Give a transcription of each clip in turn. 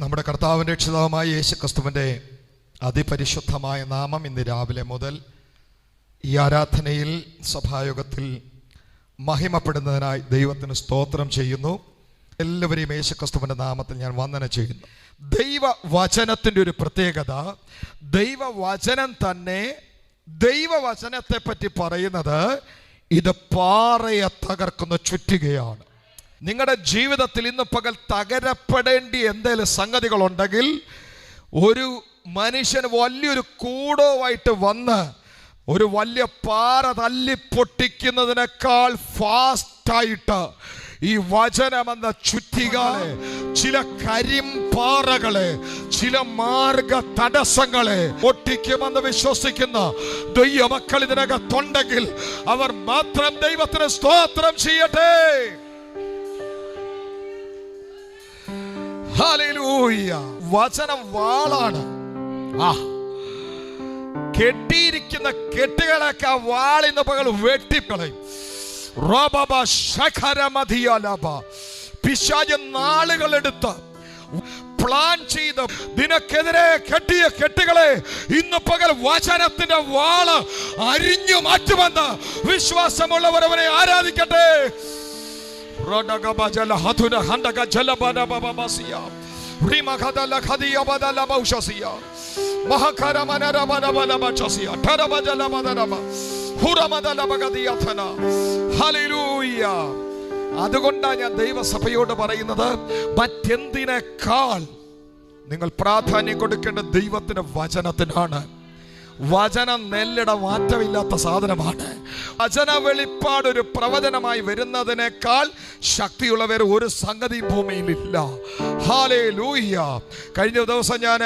നമ്മുടെ കർത്താവിന്റെ രക്ഷിതാവുമായ യേശു ക്രിസ്തുവിന്റെ അതിപരിശുദ്ധമായ നാമം ഇന്ന് രാവിലെ മുതൽ ഈ ആരാധനയിൽ സഭായോഗത്തിൽ മഹിമപ്പെടുന്നതിനായി ദൈവത്തിന് സ്തോത്രം ചെയ്യുന്നു. എല്ലാവരെയും യേശു ക്രിസ്തുവിന്റെ നാമത്തിൽ ഞാൻ വന്ദന ചെയ്യുന്നു. ദൈവവചനത്തിന്റെ ഒരു പ്രത്യേകത ദൈവവചനം തന്നെ ദൈവവചനത്തെ പറ്റി പറയുന്നത് ഇത് പാറയെ തകർക്കുന്ന ചുറ്റികയാണ്. നിങ്ങളുടെ ജീവിതത്തിൽ ഇന്ന് പകൽ തകരപ്പെടേണ്ടി എന്തെങ്കിലും സംഗതികളുണ്ടെങ്കിൽ ഒരു മനുഷ്യന് വലിയൊരു കൂടോവായിട്ട് വന്ന് ഒരു വലിയ പാറ തല്ലി പൊട്ടിക്കുന്നതിനേക്കാൾ ഫാസ്റ്റായിട്ട് ഈ വചനമെന്ന ചുറ്റികളെ ചില കരിമ്പാറകളെ ചില മാർഗ തടസ്സങ്ങളെ ഒട്ടിക്കുമെന്ന് വിശ്വസിക്കുന്ന ദൈവമക്കൾ ഇതിനകത്തുണ്ടെങ്കിൽ അവർ മാത്രം ദൈവത്തിന് സ്തോത്രം ചെയ്യട്ടെ. വചനം വാളാണ്. ആ. കെട്ടിയിരിക്കുന്ന കെട്ടുകളൊക്കെ ആ വാളിന്ന് പകൽ വെട്ടിക്കളയും. പിശാച് നാളുകളെടുത്ത് പ്ലാൻ ചെയ്ത് നിനക്കെതിരെ കെട്ടിയ കെട്ടുകളെ ഇന്ന് പകൽ വചനത്തിന്റെ വാൾ അരിഞ്ഞു മാറ്റുമെന്ന് വിശ്വാസമുള്ളവരവനെ ആരാധിക്കട്ടെ? അതുകൊണ്ടാണ് ഞാൻ ദൈവസഭയോട് പറയുന്നത് മറ്റെന്തിനേക്കാൾ നിങ്ങൾ പ്രാധാന്യം കൊടുക്കേണ്ട ദൈവത്തിന്റെ വചനത്തിനാണ്. വചനം നെല്ലിട മാറ്റമില്ലാത്ത സാധനമാണ്. വചന വെളിപ്പാട് ഒരു പ്രവചനമായി വരുന്നതിനേക്കാൾ ശക്തിയുള്ളവർ ഒരു സംഗതി ഭൂമിയിലില്ല. ഹാലേ ലൂയ്യ കഴിഞ്ഞ ദിവസം ഞാൻ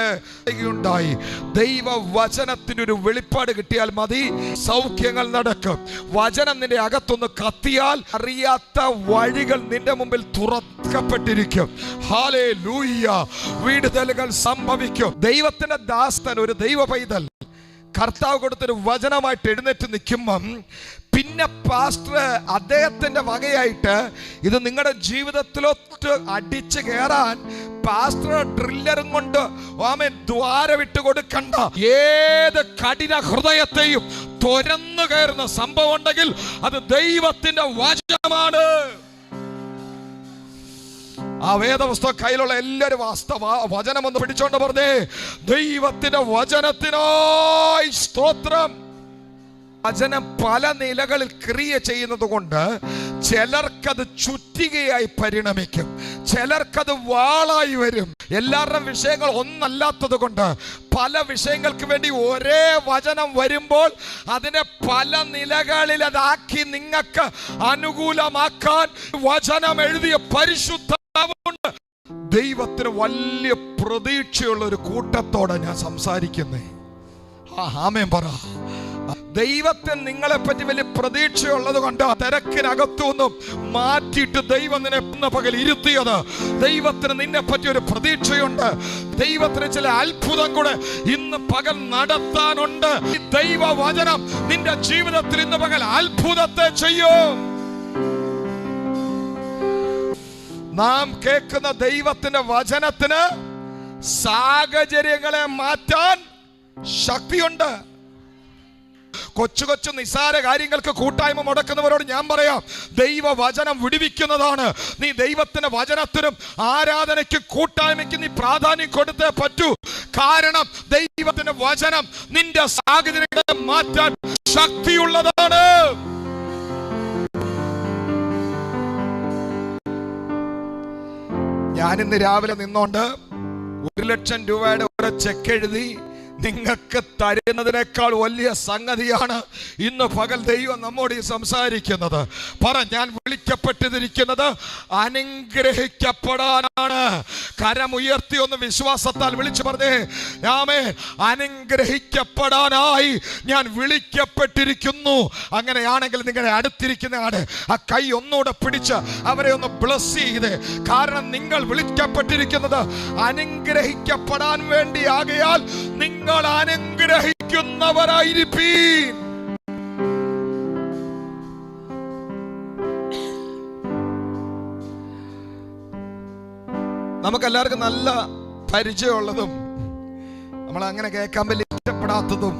ഉണ്ടായി ദൈവ വചനത്തിന്റെ ഒരു വെളിപ്പാട് കിട്ടിയാൽ മതി സൗഖ്യങ്ങൾ നടക്കും. വചനം നിന്റെ അകത്തൊന്ന് കത്തിയാൽ അറിയാത്ത വഴികൾ നിന്റെ മുമ്പിൽ തുറക്കപ്പെട്ടിരിക്കും. ഹാലേ ലൂയ്യ വീടുതലുകൾ സംഭവിക്കും. ദൈവത്തിന്റെ ദാസ്തൻ ഒരു ദൈവ പൈതൽ കർത്താവ് കൊടുത്തൊരു വചനമായിട്ട് എഴുന്നേറ്റ് നിൽക്കുമ്പം പിന്നെ പാസ്റ്റർ അദ്ദേഹത്തിന്റെ വകയായിട്ട് ഇത് നിങ്ങളുടെ ജീവിതത്തിലൊത്ത് അടിച്ചു കയറാൻ പാസ്റ്റർ ഡ്രില്ലറും കൊണ്ട് ആമൻ ദ്വാരവിട്ട് കൊടുക്കണ്ട. ഏത് കഠിന ഹൃദയത്തെയും തുരന്നു കയറുന്ന സംഭവം ഉണ്ടെങ്കിൽ അത് ദൈവത്തിന്റെ വചനമാണ്. ആ വേദപുസ്തകം കയ്യിലുള്ള എല്ലാവരും വാസ്തവ വചനം ഒന്ന് പിടിച്ചോണ്ട് പറഞ്ഞേ. ദൈവത്തിന്റെ വചനത്തിനായി സ്തോത്രം. വചനം പല നിലകളിൽ ക്രിയ ചെയ്യുന്നത് കൊണ്ട് ചിലർക്കത് ചുറ്റികയായി പരിണമിക്കും. ചിലർക്കത് വാളായി വരും. എല്ലാവരുടെയും വിഷയങ്ങൾ ഒന്നല്ലാത്തത് കൊണ്ട് പല വിഷയങ്ങൾക്ക് വേണ്ടി ഒരേ വചനം വരുമ്പോൾ അതിനെ പല നിലകളിൽ അതാക്കി നിങ്ങൾക്ക് അനുകൂലമാക്കാൻ വചനം എഴുതിയ പരിശുദ്ധ കൊണ്ട് ദൈവത്തിന് വലിയ പ്രതീക്ഷയുള്ള ഒരു കൂട്ടത്തോടെ ഞാൻ സംസാരിക്കുന്നേ. ആ ആമേൻ പറ. ദൈവത്തിന് നിങ്ങളെ പറ്റി വലിയ പ്രതീക്ഷയുള്ളത് കൊണ്ട് തിരക്കിനകത്തു നിന്നും മാറ്റിയിട്ട് ദൈവം നിന്നെ പകൽ ഇരുത്തിയത്. ദൈവത്തിന് നിന്നെ പറ്റി ഒരു പ്രതീക്ഷയുണ്ട്. ദൈവത്തിന് ചില അത്ഭുതം കൂടെ ഇന്ന് പകൽ നടത്താനുണ്ട്. ഈ ദൈവവചനം നിന്റെ ജീവിതത്തിൽ ഇന്ന് പകൽ അത്ഭുതത്തെ ചെയ്യും. നാം കേൾക്കുന്ന ദൈവത്തിന്റെ വചനത്തിന് സാഹചര്യങ്ങളെ മാറ്റാൻ ശക്തിയുണ്ട്. കൊച്ചു കൊച്ചു നിസാര കാര്യങ്ങൾക്ക് കൂട്ടായ്മ മുടക്കുന്നവരോട് ഞാൻ പറയാം ദൈവ വചനം വിടുവിക്കുന്നതാണ്. നീ ദൈവത്തിന്റെ വചനത്തിനും ആരാധനയ്ക്കും കൂട്ടായ്മയ്ക്കും നീ പ്രാധാന്യം കൊടുത്തേ പറ്റൂ. കാരണം ദൈവത്തിന്റെ വചനം നിന്റെ സാഹചര്യങ്ങളെ മാറ്റാൻ ശക്തിയുള്ളതാണ്. ഞാനിന്ന് രാവിലെ നിന്നോണ്ട് ഒരു ലക്ഷം രൂപയുടെ ഒരു ചെക്ക് എഴുതി നിങ്ങൾക്ക് തരുന്നതിനേക്കാൾ വലിയ സംഗതിയാണ് ഇന്ന് പകൽ ദൈവം നമ്മോട് ഈ സംസാരിക്കുന്നത്. പറ ഞാൻ വിളിക്കപ്പെട്ടിരിക്കുന്നത് അനുഗ്രഹിക്കപ്പെടാനാണ്. കരമുയർത്തി ഒന്ന് വിശ്വാസത്താൽ വിളിച്ചു പറഞ്ഞേ. ഞാമേ അനുഗ്രഹിക്കപ്പെടാനായി ഞാൻ വിളിക്കപ്പെട്ടിരിക്കുന്നു. അങ്ങനെയാണെങ്കിൽ നിങ്ങളെ അടുത്തിരിക്കുന്ന ആട് ആ കൈ ഒന്നുകൂടെ പിടിച്ച് അവരെ ഒന്ന് ബ്ലസ് ചെയ്ത്. കാരണം നിങ്ങൾ വിളിക്കപ്പെട്ടിരിക്കുന്നത് അനുഗ്രഹിക്കപ്പെടാൻ വേണ്ടി ആകയാൽ നിങ്ങൾ നമുക്ക് നമുക്കെല്ലാവർക്കും നല്ല പരിചയമുള്ളതും നമ്മൾ അങ്ങനെ കേൾക്കാൻ വലിയ ഇഷ്ടപ്പെടാത്തതും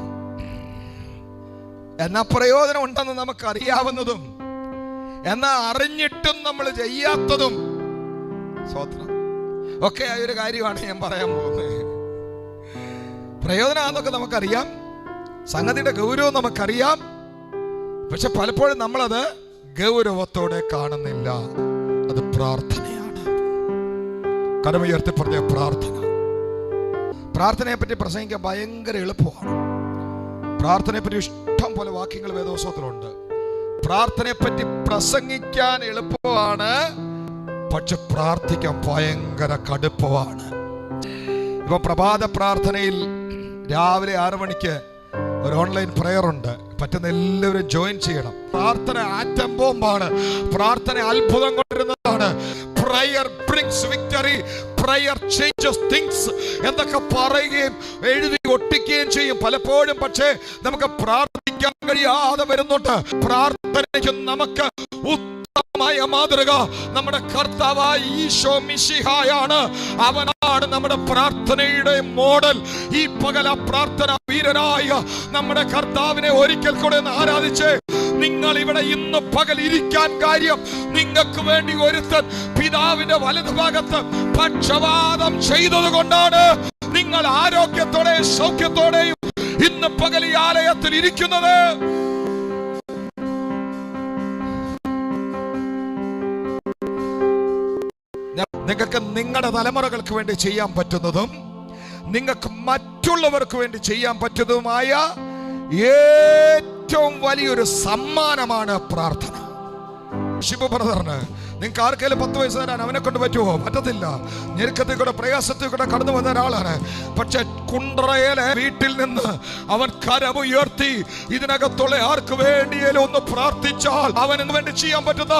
എന്നാ പ്രയോജനം ഉണ്ടെന്ന് നമുക്കറിയാവുന്നതും എന്നാ അറിഞ്ഞിട്ടും നമ്മൾ ചെയ്യാത്തതും. സ്വത്രം ഒക്കെ ആയൊരു കാര്യമാണ് ഞാൻ പറയാൻ പോകുന്നത്. പ്രയോജനമാണെന്നൊക്കെ നമുക്കറിയാം. സംഗതിയുടെ ഗൗരവം നമുക്കറിയാം. പക്ഷെ പലപ്പോഴും നമ്മളത് ഗൗരവത്തോടെ കാണുന്നില്ല. അത് പ്രാർത്ഥനയാണ്. കടമുയർത്തി പറഞ്ഞ പ്രാർത്ഥന. പ്രാർത്ഥനയെ പറ്റി പ്രസംഗിക്കാൻ ഭയങ്കര എളുപ്പമാണ്. പ്രാർത്ഥനയെ പറ്റി ഇഷ്ടം പോലെ വാക്യങ്ങൾ വേദോത്സവത്തിലുണ്ട് പ്രാർത്ഥനയെ പറ്റി പ്രസംഗിക്കാൻ എളുപ്പമാണ്. പക്ഷെ പ്രാർത്ഥിക്കാൻ ഭയങ്കര കടുപ്പമാണ്. ഇപ്പൊ പ്രഭാത പ്രാർത്ഥനയിൽ രാവിലെ ആറു മണിക്ക് ഒരു ഓൺലൈൻ പ്രെയർ ഉണ്ട്. പറ്റുന്ന എല്ലാവരും ജോയിൻ ചെയ്യണം. പ്രാർത്ഥന ആറ്റം ബോംബാണ് പ്രാർത്ഥന അത്ഭുതം കൊണ്ടിരുന്നതാണ് prayer brings victory prayer changes things എന്നൊക്കെ പറയുകയും എഴുതി ഒട്ടിക്കുകയും ചെയ്യും. പലപ്പോഴും പക്ഷേ നമുക്ക് പ്രാർത്ഥിക്കാൻ കഴിയാതെ വരുന്നുണ്ട്. പ്രാർത്ഥനയ്ക്ക് നമുക്ക് ഉത്തമമായ മാതൃക നമ്മുടെ കർത്താവായ ഈശോ മിശിഹായാണ്. അവനാണ് നമ്മുടെ പ്രാർത്ഥനയുടെ മോഡൽ. ഈ പകല പ്രാർത്ഥന വീരനായ നമ്മുടെ കർത്താവിനെ ഒരിക്കൽ കൂടെ ഒന്ന് ആരാധിച്ച്. നിങ്ങൾ ഇവിടെ ഇന്ന് പകൽ ഇരിക്കാൻ കാര്യം നിങ്ങൾക്ക് വേണ്ടി ഒരുത്തൻ പിതാവിന്റെ വലതുഭാഗത്ത് പക്ഷവാദം ചെയ്തത് കൊണ്ടാണ് നിങ്ങൾ ആരോഗ്യത്തോടെ സൗഖ്യത്തോടെയും ഇന്ന് പകൽ ഈ ആലയത്തിൽ ഇരിക്കുന്നത്. നിങ്ങൾക്ക് നിങ്ങളുടെ തലമുറകൾക്ക് വേണ്ടി ചെയ്യാൻ പറ്റുന്നതും നിങ്ങൾക്ക് മറ്റുള്ളവർക്ക് വേണ്ടി ചെയ്യാൻ പറ്റുന്നതുമായ ഏറ്റവും വലിയൊരു സമ്മാനമാണ് പ്രാർത്ഥന. ഷിബു ബ്രദറിന് നിങ്ങൾക്ക് ആർക്കെങ്കിലും പത്ത് വയസ്സ് തരാൻ അവനെ കൊണ്ട് പറ്റുമോ? പറ്റത്തില്ല. ഞെരുക്കത്തിൽ കൂടെ പ്രയാസത്തിൽ കൂടെ കടന്നു വന്ന ഒരാളാണ്. പക്ഷെ കുണ്ടറയിലെ വീട്ടിൽ നിന്ന് അവൻ കരമുയർത്തി ഇതിനകത്തുള്ള ആർക്ക് വേണ്ടിയാലും ഒന്ന് പ്രാർത്ഥിച്ചാൽ അവന് വേണ്ടി ചെയ്യാൻ പറ്റുന്ന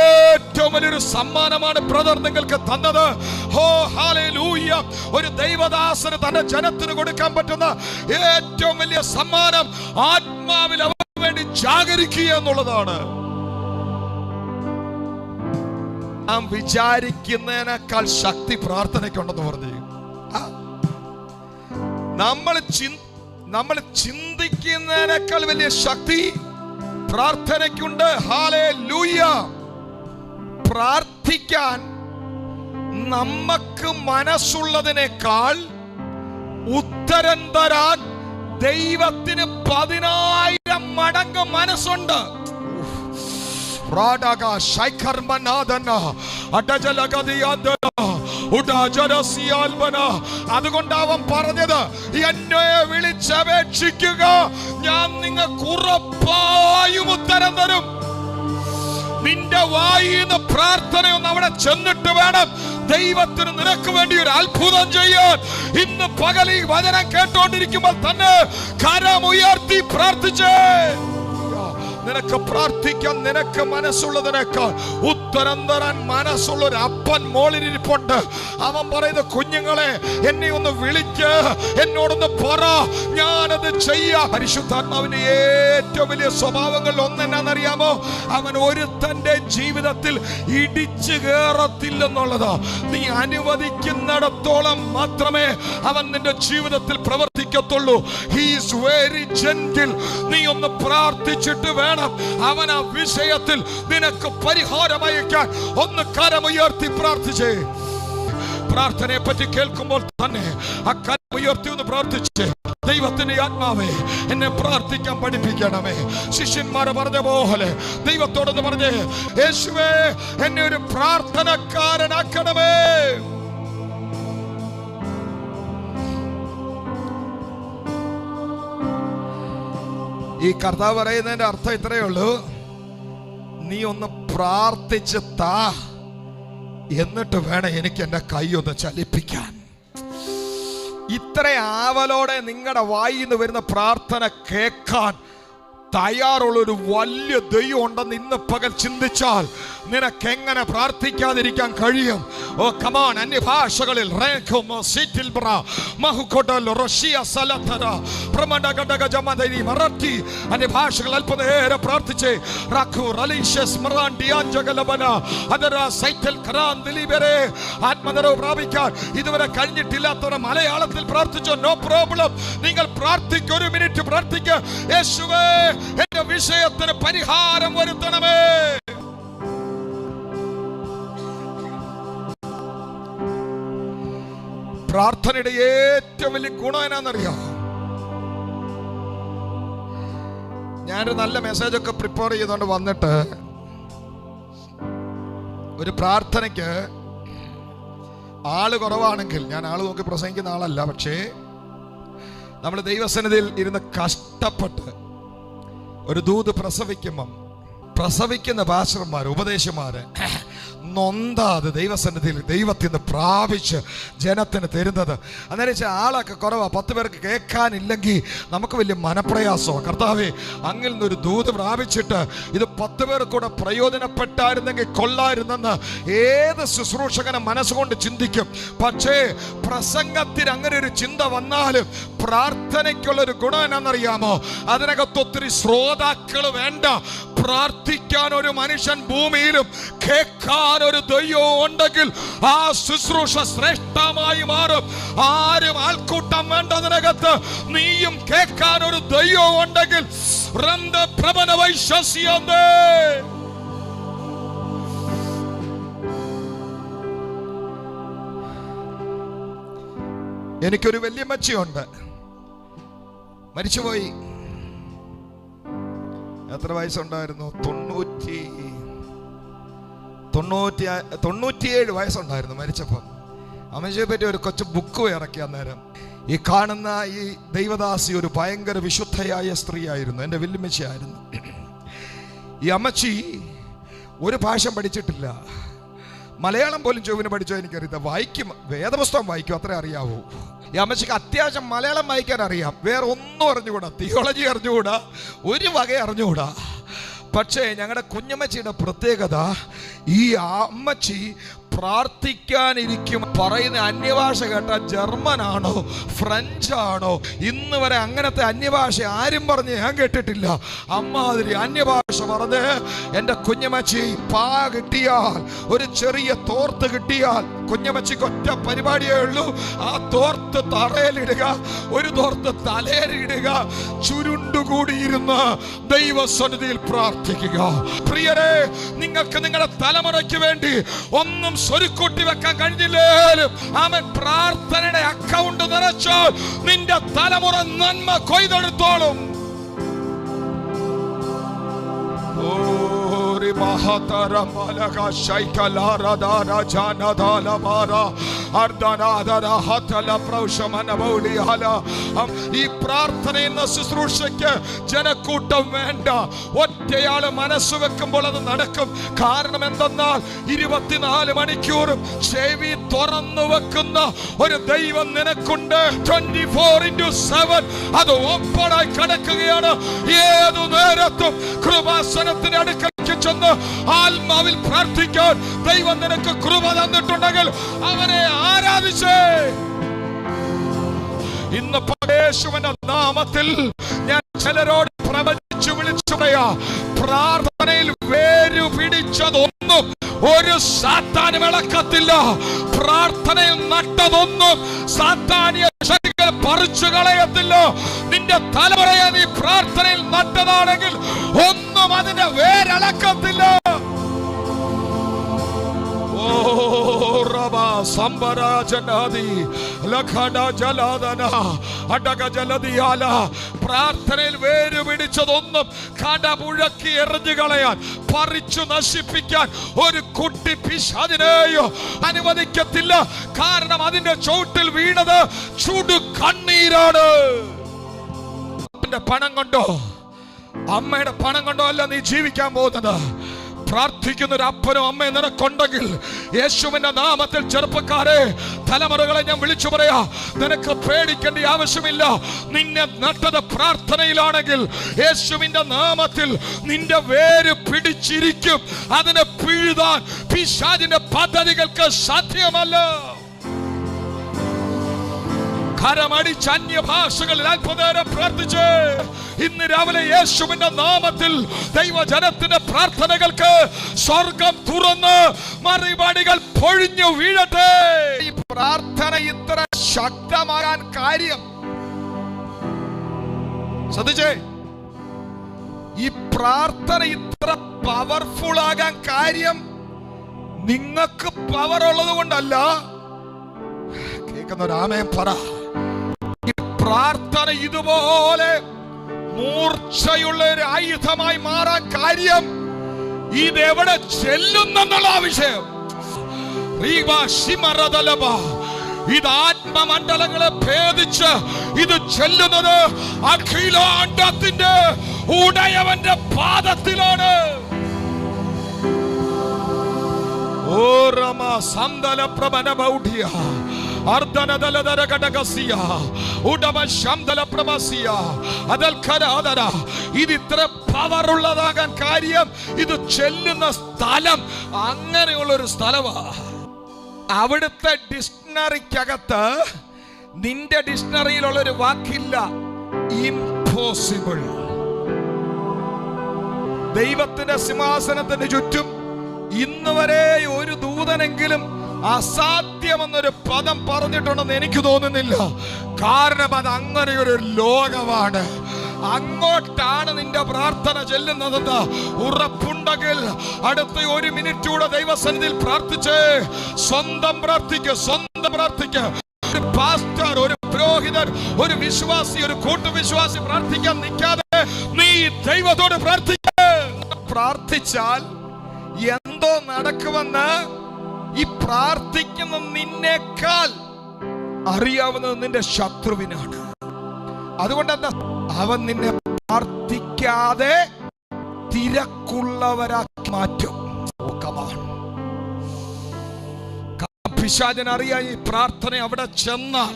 ഏറ്റവും വലിയൊരു സമ്മാനമാണ് ബ്രദർ നിങ്ങൾക്ക് തന്നത്. ഹോ ഹാലൂയ്യ ഒരു ദൈവദാസന് തന്റെ ജനത്തിന് കൊടുക്കാൻ പറ്റുന്ന ഏറ്റവും വലിയ സമ്മാനം ആത്മാവിൽ അവന് വേണ്ടി ജാഗരിക്കുക എന്നുള്ളതാണ്. നാം വിചാരിക്കുന്നതിനേക്കാൾ ശക്തി പ്രാർത്ഥനയ്ക്കുണ്ടെന്ന് പറഞ്ഞു. നമ്മൾ നമ്മൾ ചിന്തിക്കുന്നതിനേക്കാൾ വലിയ ശക്തി പ്രാർത്ഥനയ്ക്കുണ്ട്. ഹാലേ ലൂയ പ്രാർത്ഥിക്കാൻ നമ്മക്ക് മനസ്സുള്ളതിനേക്കാൾ ഉത്തരം തരാൻ ദൈവത്തിന് പതിനായിരം മടങ്ങ് മനസ്സുണ്ട്. ശൈഖർമനാഥന അടജലഗതിയാദന ഉടജരസിയാൽമന അതുകൊണ്ട് അവൻ പറഞ്ഞത് എന്നെ വിളിച്ചപേക്ഷിക്കുക. ഞാൻ നിങ്ങൾക്ക് ഉറപ്പായും ഉത്തരം തരും. നിന്റെ വായിന്ന് പ്രാർത്ഥനയൊന്ന് അവിടെ ചെന്നിട്ട് വേണം. ദൈവത്തിന് നിനക്ക് വേണ്ടി ഒരു അത്ഭുതം ചെയ്യാൻ. ഇന്ന് പകൽ ഈ വചനം കേട്ടോണ്ടിരിക്കുമ്പോൾ തന്നെ കരമുയർത്തി പ്രാർത്ഥിച്ചേ. നിനക്ക് പ്രാർത്ഥിക്കാൻ നിനക്ക് മനസ്സുള്ളതിനേക്കാൾ ഉത്തരം തരാൻ മനസ്സുള്ള ഒരു അപ്പൻ മോളിരിപ്പുണ്ട് അവൻ പറയുന്ന കുഞ്ഞുങ്ങളെ എന്നെ ഒന്ന് വിളിക്ക്. എന്നോടൊന്ന് പറ. ഞാനത് ചെയ്യാം. പരിശുദ്ധാത്മാവിന്റെ ഏറ്റവും വലിയ സ്വഭാവങ്ങളിൽ ഒന്നെന്നാണെന്നറിയാമോ? അവൻ ഒരുത്തന്റെ ജീവിതത്തിൽ ഇടിച്ചു കയറത്തില്ലെന്നുള്ളത് നീ അനുവദിക്കുന്നിടത്തോളം മാത്രമേ അവൻ നിന്റെ ജീവിതത്തിൽ പ്രവർത്തിക്കത്തുള്ളൂ. ഹീസ് വെരി ജെന്റിൽ നീ ഒന്ന് പ്രാർത്ഥിച്ചിട്ട് വേണം. അവൻ ആ വിഷയത്തിൽ നിനക്ക് പരിഹാരം അയക്കാൻ ഒന്ന് കരമുയർത്തി പ്രാർത്ഥിച്ചേ. പ്രാർത്ഥനയെ പറ്റി കേൾക്കുമ്പോൾ തന്നെ ആ കരമുയർത്തി ഒന്ന് പ്രാർത്ഥിച്ചേ. ദൈവത്തിന്റെ ആത്മാവേ എന്നെ പ്രാർത്ഥിക്കാൻ പഠിപ്പിക്കണമേ. ശിഷ്യന്മാരെ പറഞ്ഞ പോലെ ദൈവത്തോടൊന്ന് പറഞ്ഞേ യേശുവേ എന്നെ ഒരു പ്രാർത്ഥനക്കാരനാക്കണമേ. ഈ കർത്താവ് പറയുന്നതിന്റെ അർത്ഥം ഇത്രയേ ഉള്ളൂ. നീ ഒന്ന് പ്രാർത്ഥിച്ച് താ. എന്നിട്ട് വേണം എനിക്ക് എന്റെ കൈ ഒന്ന് ചലിപ്പിക്കാൻ. ഇത്ര ആവലോടെ നിങ്ങളുടെ വായിൽ നിന്ന് വരുന്ന പ്രാർത്ഥന കേൾക്കാൻ. തയ്യാറുള്ള ഒരു വലിയ ദൈവം ഉണ്ടെന്ന് ഇന്ന് പകൽ ചിന്തിച്ചാൽ നിനക്ക് എങ്ങനെ പ്രാർത്ഥിക്കാതിരിക്കാൻ കഴിയും? ഓ കമാൻ അന്യഭാഷകളിൽ അന്യഭാഷകൾ അല്പനേരം പ്രാർത്ഥിച്ച്. ആത്മനിറവ് പ്രാപിക്കാൻ ഇതുവരെ കഴിഞ്ഞിട്ടില്ലാത്തവരെ മലയാളത്തിൽ പ്രാർത്ഥിച്ചോ? നോ പ്രോബ്ലം നിങ്ങൾ പ്രാർത്ഥിക്കൊരു മിനിറ്റ് പ്രാർത്ഥിക്കുക യേശുവേ എന്റെ വിഷയത്തിന് പരിഹാരം വരുത്തണമേ. പ്രാർത്ഥനയുടെ ഏറ്റവും വലിയ ഗുണം എന്നാന്നറിയാം ഞാനൊരു നല്ല മെസ്സേജ് ഒക്കെ പ്രിപ്പയർ ചെയ്തുകൊണ്ട് വന്നിട്ട് ഒരു പ്രാർത്ഥനയ്ക്ക് ആൾ കുറവാണെങ്കിൽ ഞാൻ ആൾ നോക്കി പ്രസംഗിക്കുന്ന ആളല്ല പക്ഷേ നമ്മൾ ദൈവസന്നിധിയിൽ ഇരുന്ന് കഷ്ടപ്പെട്ട് ഒരു ദൂത് പ്രസവിക്കുമ്പം പ്രസവിക്കുന്ന ഭാഷന്മാർ ഉപദേശന്മാർ നൊന്താതെ ദൈവസന്നിധിയിൽ ദൈവത്തിൽ നിന്ന് പ്രാപിച്ച് ജനത്തിന് തരുന്നത്. അന്നേരം വെച്ചാൽ ആളൊക്കെ കുറവാ. പത്ത് പേർക്ക് കേൾക്കാനില്ലെങ്കിൽ നമുക്ക് വലിയ മനപ്രയാസമാണ് കർത്താവേ അങ്ങിൽ നിന്നൊരു ദൂത് പ്രാപിച്ചിട്ട് ഇത് പത്ത് പേർ കൂടെ പ്രയോജനപ്പെട്ടായിരുന്നെങ്കിൽ കൊള്ളായിരുന്നെന്ന് ഏത് ശുശ്രൂഷകനെ മനസ്സുകൊണ്ട് ചിന്തിക്കും. പക്ഷേ പ്രസംഗത്തിന് അങ്ങനെ ഒരു ചിന്ത വന്നാലും പ്രാർത്ഥനയ്ക്കുള്ളൊരു ഗുണം എന്നാണെന്നറിയാമോ? അതിനകത്ത് ഒത്തിരി ശ്രോതാക്കൾ വേണ്ട. പ്രാർത്ഥിക്കാൻ ഒരു മനുഷ്യൻ ഭൂമിയിലും കേൾക്കാൻ ഒരു ദൈവവും ഉണ്ടെങ്കിൽ ആ ശുശ്രൂഷ ശ്രേഷ്ഠമായി മാറും. ആരും ആൾക്കൂട്ടം വേണ്ടതിനകത്ത് നീയും കേൾക്കാൻ ഒരു ദൈവവും ഉണ്ടെങ്കിൽ എനിക്കൊരു വലിയ മച്ചിയുണ്ട് മരിച്ചുപോയി. എത്ര വയസ്സുണ്ടായിരുന്നു? തൊണ്ണൂറ്റി തൊണ്ണൂറ്റി തൊണ്ണൂറ്റിയേഴ് വയസ്സുണ്ടായിരുന്നു മരിച്ചപ്പം. അമ്മജിയെ പറ്റി ഒരു കൊച്ചു ബുക്ക് ഇറക്കിയ നേരം ഈ കാണുന്ന ഈ ദൈവദാസി ഒരു ഭയങ്കര വിശുദ്ധയായ സ്ത്രീയായിരുന്നു. എന്റെ വെല്ലുമ്മച്ചിയായിരുന്നു. ഈ അമ്മച്ചി ഒരു ഭാഷ പഠിച്ചിട്ടില്ല. മലയാളം പോലും ചൊവ്വിന് പഠിച്ചോ എനിക്കറിയാം വായിക്കും. വേദപുസ്തകം വായിക്കും. അത്രേ അറിയാവൂ. ഈ അമ്മച്ചിക്ക് അത്യാവശ്യം മലയാളം വായിക്കാൻ അറിയാം. വേറെ ഒന്നും അറിഞ്ഞുകൂടാ. തിയോളജി അറിഞ്ഞുകൂടാ. ഒരു വക അറിഞ്ഞുകൂടാ. പക്ഷേ ഞങ്ങളുടെ കുഞ്ഞമ്മച്ചിയുടെ പ്രത്യേകത ഈ അമ്മച്ചി പ്രാർത്ഥിക്കാനിരിക്കും. പറയുന്ന അന്യഭാഷ കേട്ട ജർമ്മനാണോ ഫ്രഞ്ചാണോ? ഇന്ന് വരെ അങ്ങനത്തെ അന്യഭാഷ ആരും പറഞ്ഞ് ഞാൻ കേട്ടിട്ടില്ല. അമ്മാതിരി അന്യഭാഷ പറഞ്ഞ് എന്റെ കുഞ്ഞമ്മച്ചി പാ കിട്ടിയാൽ ഒരു ചെറിയ തോർത്ത് കിട്ടിയാൽ കുഞ്ഞമ്മച്ചിക്ക് ഒറ്റ പരിപാടിയേ ഉള്ളൂ. ആ തോർത്ത് തറയിലിടുക ഒരു തോർത്ത് തലയിലിടുക ചുരുണ്ടുകൂടിയിരുന്ന് ദൈവസന്നിധിയിൽ പ്രാർത്ഥിക്കുക. പ്രിയരെ നിങ്ങൾക്ക് നിങ്ങളുടെ തലമുറയ്ക്ക് വേണ്ടി ഒന്നും സ്വരുക്കൂട്ടി വെക്കാൻ കഴിഞ്ഞില്ലേലും അവൻ പ്രാർത്ഥനയുടെ അക്കൗണ്ട് നിറച്ചോ നിന്റെ തലമുറ നന്മ കൊയ്തെടുത്തോളും. മഹതര മലക ശൈകലാരദാര ജനദാലമാര അർദ്ധനാദര ഹതല പ്രൗഷമന ബൗലിഹാല ഈ പ്രാർത്ഥന എന്ന ശുശ്രൂഷയ്ക്ക് ജനക്കൂട്ടം വേണ്ട ഒറ്റയാൾ മനസ്സ് വെക്കുമ്പോൾ അത് നടക്കും കാരണം എന്തെന്നാൽ ഇരുപത്തിനാല് മണിക്കൂറും ചെവി തുറന്നു വെക്കുന്ന ഒരു ദൈവം നിനക്കുണ്ട്. ട്വന്റി ഫോർ ഇന്റു സെവൻ അത് ഓപ്പണായി കിടക്കുകയാണ്. ഏതു നേരത്തും കൃപാസനത്തിന്റെ അടുക്കലേക്ക് ചെന്ന് ആത്മാവിൽ പ്രാർത്ഥിക്കാൻ ദൈവം നിനക്ക് കൃപ തന്നിട്ടുണ്ടെങ്കിൽ അവനെ ആരാധിച്ചേ. ഇന്ന് യേശുവിന്റെ നാമത്തിൽ ഞാൻ ചിലരോട് പ്രവചിച്ചു വിളിച്ചു പറയാ പ്രാർത്ഥനയിൽ വേരു പിടിച്ചതൊന്നും ഒരു സാത്താൻ വിളക്കത്തില്ല. പ്രാർത്ഥനയിൽ നട്ടതൊന്നും സാത്താനിയ പറിച്ചു കളയത്തില്ല. നിന്റെ തലമുറയെ നീ പ്രാർത്ഥനയിൽ നട്ടതാണെങ്കിൽ ഒന്നും അതിന്റെ വേരളക്കത്തില്ല പ്രാർത്ഥനയിൽ വേര് പിടിച്ചതൊന്നും കടപുഴക്കി എറിഞ്ഞു കളയാൻ പറിച്ചു നശിപ്പിക്കാൻ ഒരു കുട്ടി പിശാദിനെയോ അനുവദിക്കത്തില്ല. കാരണം അതിന്റെ ചോട്ടിൽ വീണത് ചുടു കണ്ണീരാണ് പണം കൊണ്ടോ? അമ്മയുടെ പണം കൊണ്ടോ അല്ല നീ ജീവിക്കാൻ പോകുന്നത്? പ്രാർത്ഥിക്കുന്ന ഒരു അപ്പനും അമ്മയും നിനക്കുണ്ടെങ്കിൽ യേശുവിന്റെ നാമത്തിൽ ചെറുപ്പക്കാരെ തലമുറകളെ ഞാൻ വിളിച്ചു പറയാ നിനക്ക് പേടിക്കേണ്ട ആവശ്യമില്ല. നിന്നെ നട്ടത് പ്രാർത്ഥനയിലാണെങ്കിൽ യേശുവിന്റെ നാമത്തിൽ നിന്റെ വേര് പിടിച്ചിരിക്കും. അതിനെ പിഴുതാൻ പിശാചിന്റെ പദ്ധതികൾക്ക് സാധ്യമല്ല. കരമടിച്ച് അന്യഭാഷകളിൽ അല്പനേരം പ്രാർത്ഥിച്ച്. ഇന്ന് രാവിലെ യേശുവിന്റെ നാമത്തിൽ ദൈവജനത്തിന്റെ പ്രാർത്ഥനകൾക്ക് സ്വർഗം തുറന്ന് മറുപടികൾ പൊഴിഞ്ഞു വീഴട്ടെ. ഈ പ്രാർത്ഥന ഇത്ര ശക്തമാകാൻ കാര്യം. ശ്രദ്ധിച്ചേ? ഈ പ്രാർത്ഥന ഇത്ര പവർഫുൾ ആകാൻ കാര്യം നിങ്ങൾക്ക് പവർ ഉള്ളത് കൊണ്ടല്ല കേൾക്കുന്ന രാമേ പറ. പ്രാർത്ഥന ഇതുപോലെ മൂർച്ചയുള്ള ഒരു ആയുധമായി മാറാൻ കാര്യം ഇതെവിടെ ചെല്ലുന്നെന്നുള്ള ആവശ്യം ഇത് ആത്മമണ്ഡലങ്ങളെ ഭേദിച്ച് ഇത് ചെല്ലുന്നത് അഖിലാണ്ടത്തിന്റെ ഉടയവന്റെ പാദത്തിലാണ്. ഓ രമ സന്തല പ്രബന ബൗഢിയ. ഇത് ഇത്ര പവർ ഉള്ളതാകാൻ കാര്യം ഇത് ചെല്ലുന്ന സ്ഥലം അങ്ങനെയുള്ള ഒരു സ്ഥലമാ. അവിടുത്തെ ഡിക്ഷണറിക്കകത്ത് നിന്റെ ഡിക്ഷണറിയിലുള്ള ഒരു വാക്കില്ല ഇംപോസിബിൾ ദൈവത്തിന്റെ സിംഹാസനത്തിന് ചുറ്റും ഇന്നുവരെ ഒരു ദൂതനെങ്കിലും അസാധ്യമെന്നൊരു പദം പറഞ്ഞിട്ടുണ്ടെന്ന് എനിക്ക് തോന്നുന്നില്ല. കാരണം അത് അങ്ങനെ ഒരു ലോകമാണ്. അങ്ങോട്ടാണ് നിന്റെ പ്രാർത്ഥന ചെല്ലുന്നതെന്ന് ഉറപ്പുണ്ടെങ്കിൽ അടുത്ത ഒരു മിനിറ്റ് കൂടെ ദൈവസന്നിധിയിൽ പ്രാർത്ഥിച്ച്. സ്വന്തം പ്രാർത്ഥിക്ക് സ്വന്തം പ്രാർത്ഥിക്ക്. ഒരു പാസ്റ്റർ ഒരു പുരോഹിതൻ ഒരു വിശ്വാസി ഒരു കൂട്ടുവിശ്വാസി പ്രാർത്ഥിക്കാൻ നിൽക്കാതെ നീ ദൈവത്തോട് പ്രാർത്ഥിക്ക. പ്രാർത്ഥിച്ചാൽ എന്തോ നടക്കുമെന്ന് ഈ പ്രാർത്ഥിക്കുന്ന നിന്നേക്കാൾ അറിയാവുന്നത് നിന്റെ ശത്രുവിനാണ്. അതുകൊണ്ട് എന്താ അവൻ നിന്നെ പ്രാർത്ഥിക്കാതെ തിരക്കുള്ളവരാക്കി മാറ്റും. അറിയാം ഈ പ്രാർത്ഥന അവിടെ ചെന്നാൽ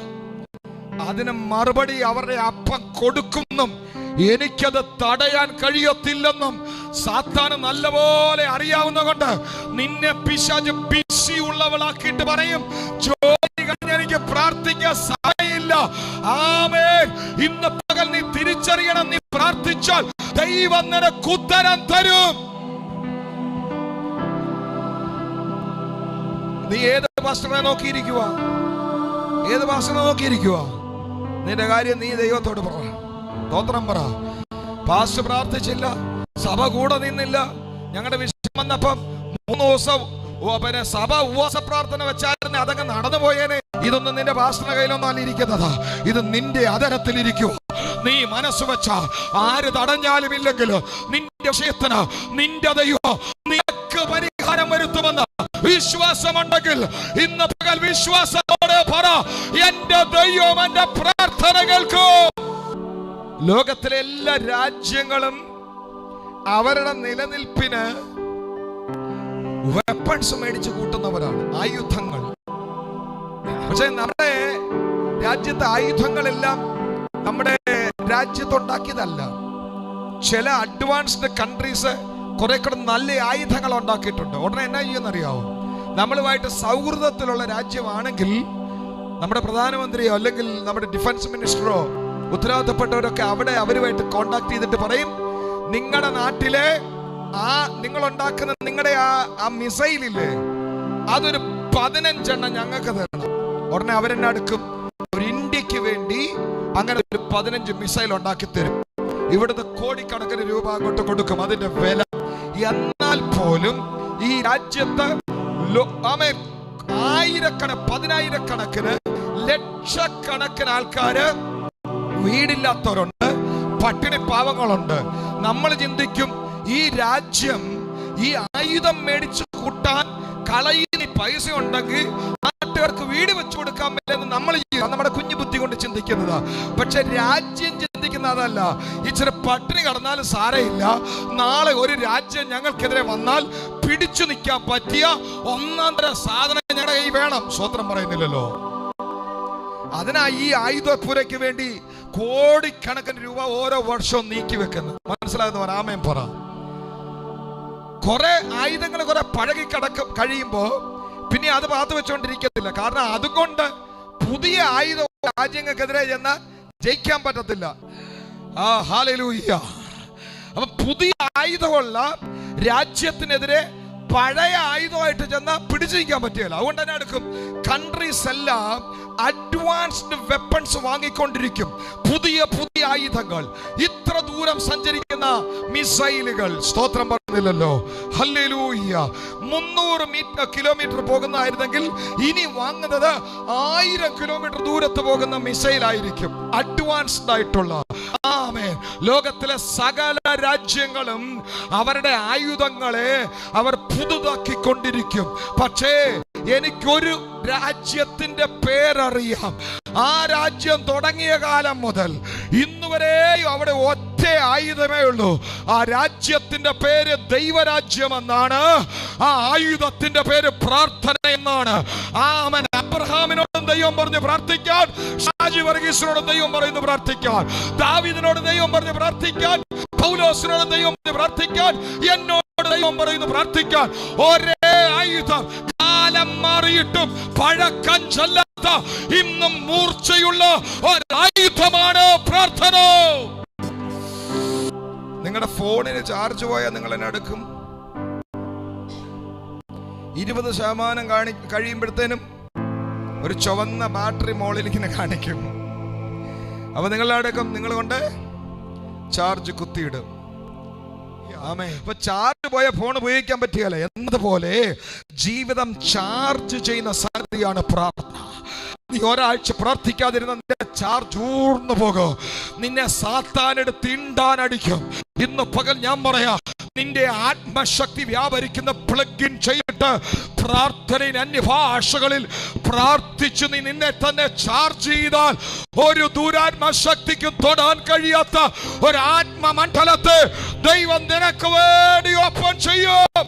അതിന് മറുപടി അവരുടെ അപ്പം കൊടുക്കുന്നും എനിക്കത് തടയാൻ കഴിയത്തില്ലെന്നും സാത്താന് നല്ലപോലെ അറിയാവുന്ന കൊണ്ട് നിന്നെ പിശാച് ഉള്ളവളാക്കിയിട്ട് പറയും ജോലി കഴിഞ്ഞ് എനിക്ക് പ്രാർത്ഥിക്കാൻ സമയമില്ല. ആമേ ഇന്ന് പകൽ നീ തിരിച്ചറിയണം നീ പ്രാർത്ഥിച്ചാൽ ദൈവം നിനക്ക് തരും. നീ ഏത് ഭാഷണ നോക്കിയിരിക്കുക ഏത് ഭാഷണ നോക്കിയിരിക്കുക നിന്റെ കാര്യം നീ ദൈവത്തോട് പറ. തോത്രം പറ. പാസ് പ്രാർത്ഥിച്ചില്ല സഭ കൂടെ നിന്നില്ല. ഞങ്ങളുടെ വിഷയം വന്നപ്പം മൂന്ന് ദിവസം ഓ, പിന്നെ സഭ ഉപവാസ പ്രാർത്ഥന വെച്ചായിരുന്നു അതങ്ങ് നടന്നു പോയേനെ. ഇതൊന്നും നിന്റെ ഭാഷണ കയ്യിലൊന്നും ഇരിക്കുന്നത്. ഇത് നിന്റെ അതരത്തിൽ ഇരിക്കൂ നീ മനസ്സ് വെച്ച ആര് തടഞ്ഞാലും ഇല്ലെങ്കിലും നിന്റെ വിഷയത്തിന് നിന്റെ ദൈവം നിനക്ക് പരിഹാരം വരുത്തുമെന്ന് വിശ്വാസമുണ്ടെങ്കിൽ ഇന്ന് പകൽ വിശ്വാസത്തോടെ പറ എന്റെ ദൈവം എന്റെ പ്രാർത്ഥന കേൾക്കും. ലോകത്തിലെ എല്ലാ രാജ്യങ്ങളും അവരുടെ നിലനിൽപ്പിന് വെപ്പൺസ് മേടിച്ച് കൂട്ടുന്നവരാണ്. ആയുധങ്ങൾ. പക്ഷെ നമ്മുടെ രാജ്യത്തെ ആയുധങ്ങളെല്ലാം നമ്മുടെ രാജ്യത്തുണ്ടാക്കിയതല്ല. ചില അഡ്വാൻസ്ഡ് കൺട്രീസ് കുറെ കൂടെ നല്ല ആയുധങ്ങൾ ഉണ്ടാക്കിയിട്ടുണ്ട്. ഉടനെ എന്നാ ചെയ്യുമെന്നറിയാവോ? നമ്മളുമായിട്ട് സൗഹൃദത്തിലുള്ള രാജ്യമാണെങ്കിൽ നമ്മുടെ പ്രധാനമന്ത്രിയോ അല്ലെങ്കിൽ നമ്മുടെ ഡിഫൻസ് മിനിസ്റ്ററോ ഉത്തരവാദിത്തപ്പെട്ടവരൊക്കെ അവിടെ അവരുമായിട്ട് കോണ്ടാക്ട് ചെയ്തിട്ട് പറയും നിങ്ങളുടെ നാട്ടിലെ ആ നിങ്ങൾ ഉണ്ടാക്കുന്ന നിങ്ങളുടെ ആ ആ മിസൈലില്ലേ അതൊരു പതിനഞ്ചെണ്ണം ഞങ്ങൾക്ക് തരണം. ഉടനെ അവരെന്നെ അടുക്കും. ഒരു ഇന്ത്യയ്ക്ക് വേണ്ടി അങ്ങനെ ഒരു പതിനഞ്ച് മിസൈൽ ഉണ്ടാക്കി തരും. ഇവിടുന്ന് കോടിക്കണക്കിന് രൂപ അങ്ങോട്ട് കൊടുക്കും. അതിന്റെ വില. എന്നാൽ പോലും ഈ രാജ്യത്ത് ആയിരക്കണ പതിനായിരക്കണക്കിന് ലക്ഷക്കണക്കിന് ആൾക്കാര് വീടില്ലാത്തവരുണ്ട്. പട്ടിണി പാവങ്ങളുണ്ട്. നമ്മൾ ചിന്തിക്കും ഈ രാജ്യം ഈ ആയുധം മേടിച്ചു കൂട്ടാൻ കളയിൽ പൈസ ഉണ്ടെങ്കിൽ നാട്ടുകാർക്ക് വീട് വെച്ചു കൊടുക്കാൻ പറ്റില്ലെന്ന് നമ്മൾ നമ്മുടെ കുഞ്ഞു ബുദ്ധി കൊണ്ട് ചിന്തിക്കും ചിന്തിക്കുന്നത്. പക്ഷെ രാജ്യം ചിന്തിക്കുന്ന അതല്ല. ഇച്ചിരി പട്ടിണി കടന്നാലും സാരയില്ല. നാളെ ഒരു രാജ്യം ഞങ്ങൾക്കെതിരെ വന്നാൽ പിടിച്ചു നിൽക്കാൻ പറ്റിയ ഒന്നാം തരം സാധനം ഞങ്ങളുടെ കയ്യിൽ വേണം. സ്വത്രം പറയുന്നില്ലല്ലോ. അതിനാ ഈ ആയുധപ്പുരയ്ക്ക് വേണ്ടി കോടിക്കണക്കിന് രൂപ ഓരോ വർഷവും നീക്കി വെക്കുന്നത്. മനസ്സിലാകുന്നവർ ആമയം പറ. കുറെ ആയുധങ്ങൾ കുറെ പഴകി കിടക്കും കഴിയുമ്പോൾ പിന്നെ അത് പാത്തു വെച്ചോണ്ടിരിക്കത്തില്ല. കാരണം അതുകൊണ്ട് പുതിയ ആയുധം രാജ്യങ്ങൾക്കെതിരെ ചെന്ന് ജയിക്കാൻ പറ്റത്തില്ല. ആ ഹാലൂയ്യ അപ്പൊ പുതിയ ആയുധമുള്ള രാജ്യത്തിനെതിരെ പഴയ ആയുധമായിട്ട് ചെന്ന് പിടിച്ചു നിൽക്കാൻ പറ്റിയല്ല അതുകൊണ്ട് തന്നെ എടുക്കും. കൺട്രീസ് എല്ലാം അഡ്വാൻസ്ഡ് വെപ്പൺസ് വാങ്ങിക്കൊണ്ടിരിക്കും. പുതിയ പുതിയ ആയുധങ്ങൾ. ഇത്ര ദൂരം സഞ്ചരിക്കുന്ന മിസൈലുകൾ. സ്തോത്രം പറഞ്ഞില്ലല്ലോ. ഹല്ലൂയ്യ മുന്നൂറ് മീറ്റർ കിലോമീറ്റർ പോകുന്നതായിരുന്നെങ്കിൽ ഇനി വാങ്ങുന്നത് ആയിരം കിലോമീറ്റർ ദൂരത്ത് പോകുന്ന മിസൈൽ ആയിരിക്കും അഡ്വാൻസ്ഡ് ആയിട്ടുള്ള. ആമേ ലോകത്തിലെ സകല രാജ്യങ്ങളും അവരുടെ ആയുധങ്ങളെ അവർ പുതുതാക്കിക്കൊണ്ടിരിക്കും. പക്ഷേ എനിക്കൊരു രാജ്യത്തിന്റെ പേരറിയാം. ആ രാജ്യം തുടങ്ങിയ കാലം മുതൽ ഇന്നുവരെയും അവിടെ ഒറ്റ ആയുധമേ ഉള്ളൂ. ആ രാജ്യത്തിന്റെ പേര് ദൈവരാജ്യം എന്നാണ്. ആ ആയുധത്തിന്റെ പേര് പ്രാർത്ഥന എന്നാണ്. ആമൻ. അബ്രഹാമിനോടും ദൈവം പറഞ്ഞു പ്രാർത്ഥിക്കാൻ. ഷാജി വർഗീസിനോടും ദൈവം പറയുന്നു പ്രാർത്ഥിക്കാൻ. ദാവിദിനോട് ദൈവം പറഞ്ഞു പ്രാർത്ഥിക്കാൻ. പൗലോസിനോട് ദൈവം പറഞ്ഞു പ്രാർത്ഥിക്കാൻ. എന്നോട് ദൈവം പറയുന്നു പ്രാർത്ഥിക്കാൻ. ഒരേ ആയുധം കാലം മാറിയിട്ടും പഴക്കം ചെല്ലാത്ത ഇന്നും മൂർച്ചയുള്ള ഒരായുധമാണ് പ്രാർത്ഥന. നിങ്ങളുടെ ഫോണിന് ചാർജ് പോയാൽ നിങ്ങൾ എന്നെ എടുക്കും. ഇരുപത് ശതമാനം കാണി കഴിയുമ്പോഴത്തേനും ഒരു ചുവന്ന ബാറ്ററി മോളിൽ ഇങ്ങനെ കാണിക്കും. അപ്പൊ നിങ്ങളുടെ അടക്കം നിങ്ങൾ കൊണ്ട് ചാർജ് കുത്തിയിടും. ഇപ്പൊ ചാർജ് പോയ ഫോൺ ഉപയോഗിക്കാൻ പറ്റിയല്ല? എന്നതുപോലെ ജീവിതം ചാർജ് ചെയ്യുന്ന സംഗതിയാണ് പ്രാർത്ഥന. നീ ഒരാഴ്ച പ്രാർത്ഥിക്കാതിരുന്ന നിന്റെ ചാർജ് ഊർന്നു പോകും. നിന്നെ സാത്താനെടുത്ത് തിണ്ടാനടിക്കും ഇന്ന് പകൽ ഞാൻ പറയാ നിന്റെ ആത്മശക്തി വ്യാപരിക്കുന്ന പ്ലഗ് ഇൻ ചെയ്തിട്ട് പ്രാർത്ഥനയിൽ അന്യഭാഷകളിൽ പ്രാർത്ഥിച്ച് നീ നിന്നെ തന്നെ ചാർജ് ചെയ്താൽ ഒരു ദൂരാത്മശക്തിക്കും തൊടാൻ കഴിയാത്ത ഒരു ആത്മമണ്ഡലത്തെ ദൈവം നിനക്ക് വേണ്ടി ഓപ്പൺ ചെയ്യും.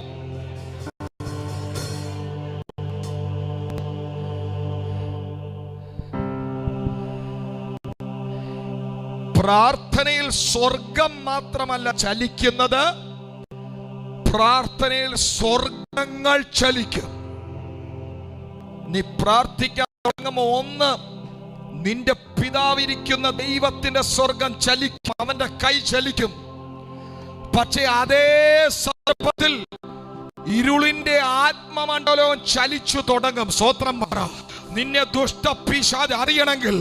പ്രാർത്ഥനയിൽ സ്വർഗം മാത്രമല്ല ചലിക്കുന്നത്. പ്രാർത്ഥനയിൽ സ്വർഗങ്ങൾ ചലിക്കും. നീ പ്രാർത്ഥിക്കാൻ തുടങ്ങുമ്പോ ഒന്ന് നിന്റെ പിതാവിരിക്കുന്ന ദൈവത്തിന്റെ സ്വർഗം ചലിക്കും. അവന്റെ കൈ ചലിക്കും. പക്ഷേ അതേ സന്ദർഭത്തിൽ ഇരുളിന്റെ ആത്മമണ്ഡലവും ചലിച്ചു തുടങ്ങും. സ്വത്രം പറ. നിന്നെ ദുഷ്ട പിശാച് അറിയണമെങ്കിൽ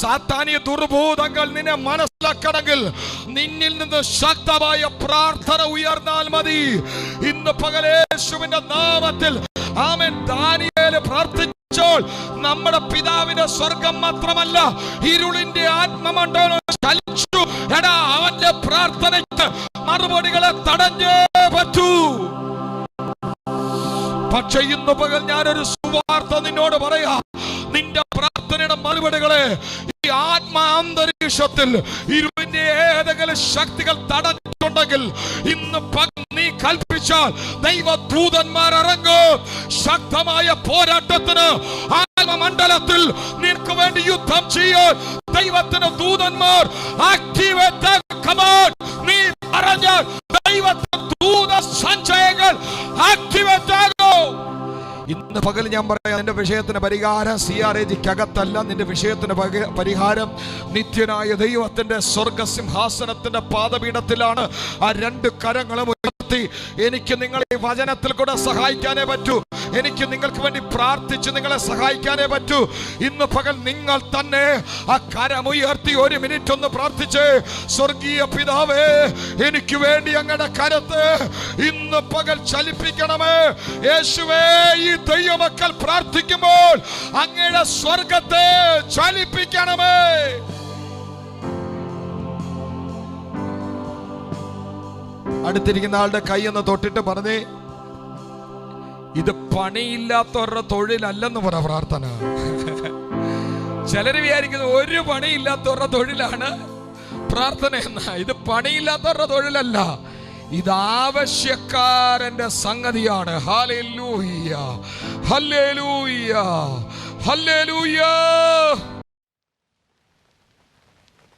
സാത്താനിയ ദുർഭൂതങ്ങൾ നിന്നെ മനസ്സിലാക്കണമെങ്കിൽ നിന്നിൽ നിന്ന് ശക്തമായ പ്രാർത്ഥന ഉയർന്നാൽ മതി. ഇന്ന് പകലേശുവിന്റെ നാമത്തിൽ ആമൻ. ദാനിയേൽ പ്രാർത്ഥിച്ചോൾ. നമ്മുടെ പിതാവിന്റെ സ്വർഗം മാത്രമല്ല ഇരുളിന്റെ ആത്മമണ്ഡലം ചലിച്ചു. എടാ അവന്റെ പ്രാർത്ഥനയ്ക്ക് മറുപടികളെ തടഞ്ഞേ പറ്റൂ. പക്ഷെ ഇന്ന് പകൽ ഞാനൊരു സുവാർത്ത നിന്നോട് പറയാ നിന്റെ പ്രാർത്ഥനയുടെ മറുപടികളെ ഈ ആത്മാന്തരീക്ഷത്തിൽ ഇരുവിന്റെ ഏതെങ്കിലും ശക്തികൾ തടഞ്ഞിട്ടുണ്ടെങ്കിൽ ഇന്ന് നീ കൽപ്പിച്ചാൽ ദൈവദൂതന്മാർ ഇറങ്ങും. ശക്തമായ പോരാട്ടത്തിന് ആത്മമണ്ഡലത്തിൽ നിനക്ക് വേണ്ടി യുദ്ധം ചെയ്യാൻ ദൈവത്തിന് ദൂതന്മാർ ആക്ടിവേറ്റ് നീ പറഞ്ഞാൽ ദൈവത്തിന് ദൂത സഞ്ചയങ്ങൾ ആക്ടിവേറ്റ് ആകും. ഇന്ന് പകൽ ഞാൻ പറയാം നിന്റെ വിഷയത്തിന് പരിഹാരം സി ആർ എ ജിക്കകത്തല്ല നിന്റെ വിഷയത്തിന് പരിഹാരം നിത്യനായ ദൈവത്തിന്റെ സ്വർഗസിംഹാസനത്തിന്റെ പാദപീഠത്തിലാണ്. ആ രണ്ട് കരങ്ങളും ഉയർത്തി എനിക്ക് നിങ്ങളെ വചനത്തിൽ കൂടെ സഹായിക്കാനേ പറ്റൂ. എനിക്ക് നിങ്ങൾക്ക് വേണ്ടി പ്രാർത്ഥിച്ച് നിങ്ങളെ സഹായിക്കാനേ പറ്റൂ. ഇന്ന് പകൽ നിങ്ങൾ തന്നെ ആ കരമുയർത്തി ഒരു മിനിറ്റ് ഒന്ന് പ്രാർത്ഥിച്ച് സ്വർഗീയ പിതാവേ എനിക്ക് വേണ്ടി അങ്ങയുടെ കരത്ത് ഇന്ന് പകൽ ചലിപ്പിക്കണമേ. യേശുവേ ഈ ദൈവമക്കൾ പ്രാർത്ഥിക്കുമ്പോൾ അങ്ങയുടെ സ്വർഗത്തെ ചലിപ്പിക്കണമേ അടുത്തിരിക്കുന്ന ആളുടെ കൈ ഒന്ന് തൊട്ടിട്ട് പറഞ്ഞേ ഇത് പണിയില്ലാത്തവരുടെ തൊഴിലല്ലെന്ന് പറ പ്രാർത്ഥന. ചിലര് വിചാരിക്കുന്നത് ഒരു പണിയില്ലാത്തവരുടെ തൊഴിലാണ് പ്രാർത്ഥന എന്ന. ഇത് പണിയില്ലാത്തവരുടെ തൊഴിലല്ല. ഇത് ആവശ്യക്കാരന്റെ സംഗതിയാണ്. Hallelujah hallelujah hallelujah